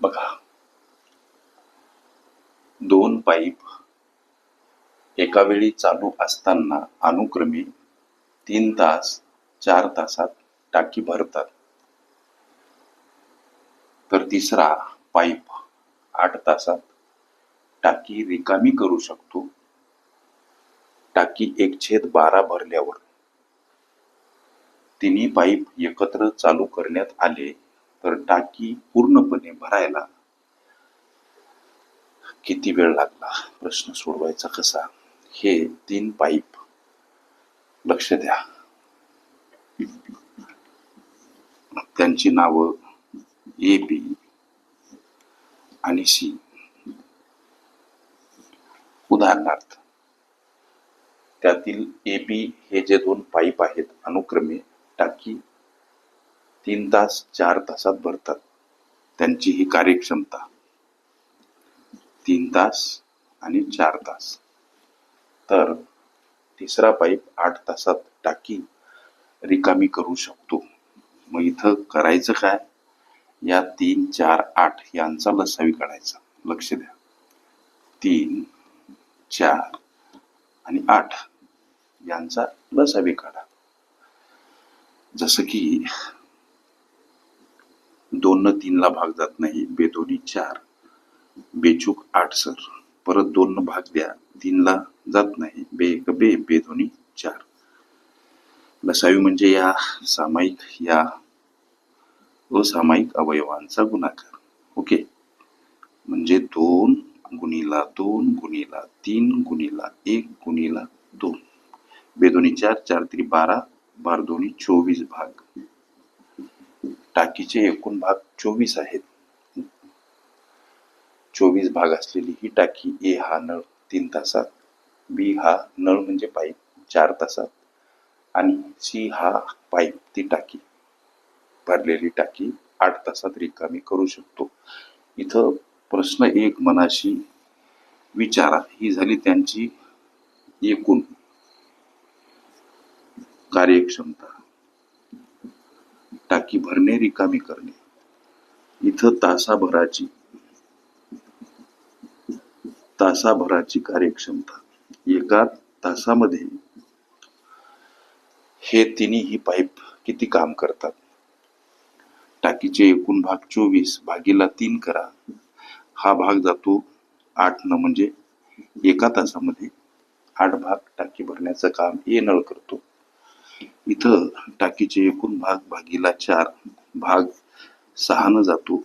बघा. दोन पाईप एका वेळी चालू असताना अनुक्रमे तीन तास चार तासात टाकी भरतात. तर तिसरा पाईप आठ तासात टाकी रिकामी करू शकतो. टाकी एक छेद बारा भरल्यावर तिन्ही पाईप एकत्र चालू करण्यात आले. तर टाकी पूर्णपणे भरायला किती वेळ लागला? प्रश्न सोडवायचा कसा? हे तीन पाईप लक्ष द्या. त्यांची नावं ए बी आणि सी. उदाहरणार्थ त्यातील ए बी हे जे दोन पाईप आहेत अनुक्रमे टाकी तीन तास चार तासात भरतात. त्यांची ही कार्यक्षमता. तीन तास आणि चार तास. तर तिसरा पाईप आठ तासात टाकी रिकामी करू शकतो. मग इथं करायचं काय? या तीन चार आठ यांचा लसावी काढायचा. लक्ष द्या. तीन चार आणि आठ यांचा लसावी काढा. जसं की दोन न तीनला भाग जात नाही बेदोनी चार बेचूक आठ सर. परत दोन न भाग द्या तीनला जात नाही बे एक बे बेदोनी चार. लसावी म्हणजे या सामायिक या असामायिक अवयवांचा गुणाकार. ओके? म्हणजे दोन गुणीला दोन गुणीला तीन गुणीला एक गुणीला दोन. बेदोनी चार चार तरी बारा बार दोन्ही चोवीस भाग. टाकीचे एकूण भाग चोवीस आहेत. चोवीस भाग असलेली ही टाकी ए हा नळ तीन तासात बी हा नळ म्हणजे पाईप चार तासात आणि सी हा पाईप ती टाकी. भरलेली टाकी आठ तासात रिकामी करू शकतो. इथं प्रश्न एक मनाशी विचारा. ही झाली त्यांची एकूण कार्यक्षमता. टाकी भरणे रिकामी करणे. इथं तासाभराची तासाभराची कार्यक्षमता. एका तासामध्ये हे तिन्ही पाईप किती काम करतात? टाकीचे एकूण भाग चोवीस भागीला तीन करा. हा भाग जातो आठ न म्हणजे एका तासामध्ये आठ भाग टाकी भरण्याचं काम ए नळ करतो. इथं टाकीचे एकूण भाग भागीला चार भाग सहा जातो.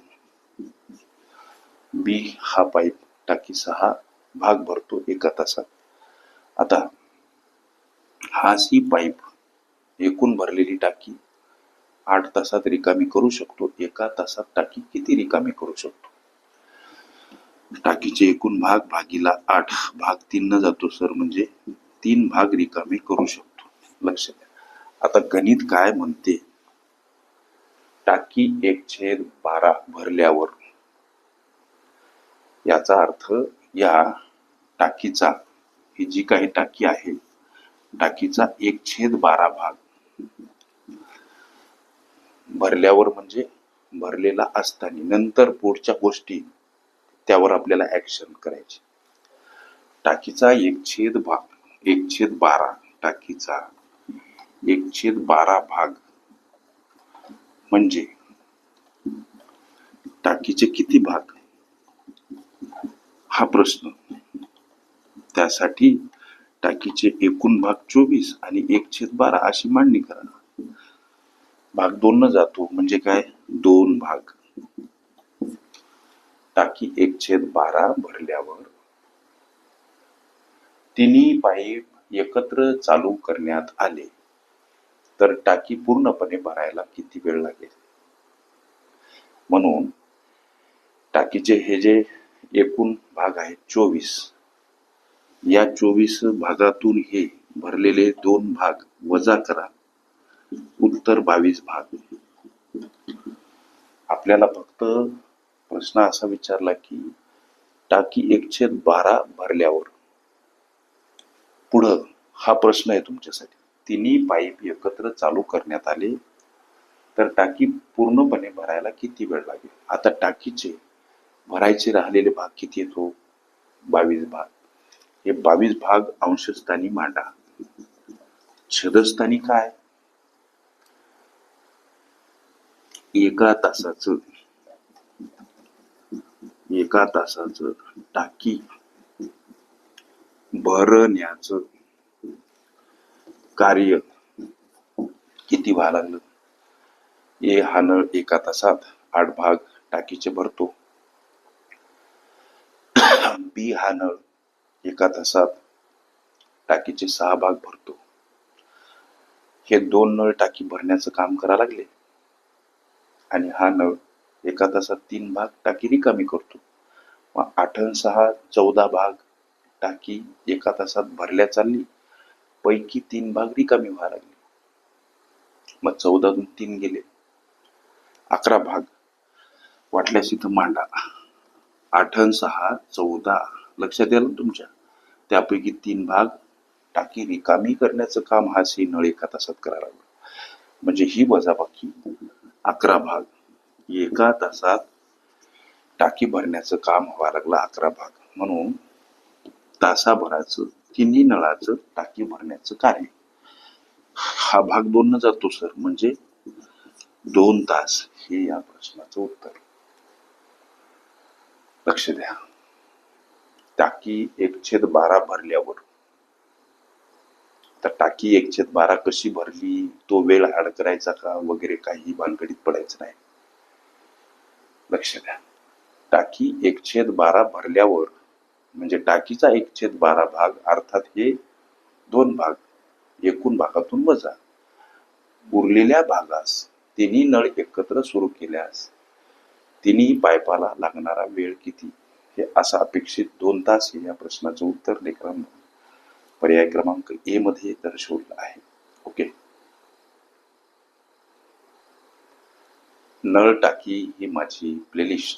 बी हा पाईप टाकी सहा भाग भरतो एका तासात. आता हा सी पाईप एकूण भरलेली टाकी आठ तासात रिकामी करू शकतो एका तासात टाकी किती रिकामी करू शकतो? टाकीचे एकूण भाग भागीला आठ भाग तीन न जातो सर म्हणजे तीन भाग रिकामी करू शकतो. लक्ष द्या आता गणित काय म्हणते? टाकी एक छेद बारा भरल्यावर. याचा अर्थ या टाकीचा ही जी काही टाकी आहे टाकीचा एक छेद बारा भाग. भरल्यावर म्हणजे भरलेला असताना नंतर पुढच्या गोष्टी त्यावर आपल्याला ऍक्शन करायची. टाकीचा एक छेद भाग एक छेद बारा टाकीचा एक छेद बारा भाग. म्हणजे टाकीचे किती भाग? हा प्रश्न. त्यासाठी टाकीचे एकूण भाग चोवीस आणि एक छेद बारा अशी मांडणी करा. भाग दोन न जातो म्हणजे काय? दोन भाग. टाकी एक छेद बारा भरल्यावर तिन्ही पाईप एकत्र चालू करण्यात आले. तर टाकी पूर्णपणे भरायला किती वेळ लागेल? म्हणून टाकीचे हे जे एकूण भाग आहेत चोवीस या चोवीस भागातून हे भरलेले दोन भाग वजा करा. उत्तर बावीस भाग. आपल्याला फक्त प्रश्न असा विचारला की टाकी एकशे बारा भरल्यावर पुढं हा प्रश्न आहे तुमच्यासाठी. तिन्ही पाईप एकत्र चालू करण्यात आले. तर टाकी पूर्णपणे भरायला किती वेळ लागेल? आता टाकीचे भरायचे राहिलेले भाग किती येतो? बावीस भाग. हे बावीस भाग अंशस्थानी मांडा. छदस्थानी काय? एका तासाचं एका तासाचं टाकी भरण्याचं. कार्य किती व्हायला लागलं? हे हा नळ एका तासात आठ भाग टाकीचे भरतो. बी हा नळ एका तासात टाकीचे सहा भाग भरतो. हे दोन नळ टाकी भरण्याचं काम करा लागले. आणि हा नळ एका तासात तीन भाग टाकी रिकामी करतो. मग आठ सहा चौदा भाग टाकी एका तासात भरल्या चालली. पैकी तीन भाग रिकामी व्हायला लागले. मग चौदातून तीन गेले. अकरा भाग. वाटल्यास इथं मांडा. आठ सहा चौदा. लक्षात येईल तुमच्या? त्यापैकी तीन भाग टाकी रिकामी करण्याचं काम हा सी नळ एका तासात करायला लागला. म्हणजे ही वजाबाकी. अकरा भाग. एका तासात टाकी भरण्याचं काम व्हायला लागलं अकरा भाग. म्हणून तासाभराचं तिन्ही नळाचं टाकी भरण्याचं कार्य. हा भाग दोन न जातो सर. म्हणजे दोन तास हे या प्रश्नाचं उत्तर. लक्ष द्या. टाकी एक छेद बारा भरल्यावर. तर टाकी एक छेद बारा कशी भरली? तो वेळ हाड करायचा का? वगैरे काही भानगडीत पडायचं नाही. लक्ष द्या. टाकी एक छेद बारा भरल्यावर म्हणजे टाकीचा एक छेद बारा भाग अर्थात हे दोन भाग एकूण भागातून वजा. उरलेल्या भागास तिन्ही नळ एकत्र सुरू केल्यास तिन्ही पायपाला लागणारा वेळ किती? हे असा अपेक्षित दोन तास हे या प्रश्नाचं उत्तर लेखन पर्याय क्रमांक ए मध्ये दर्शवलं आहे. ओके? नळ टाकी ही माझी प्लेलिस्ट.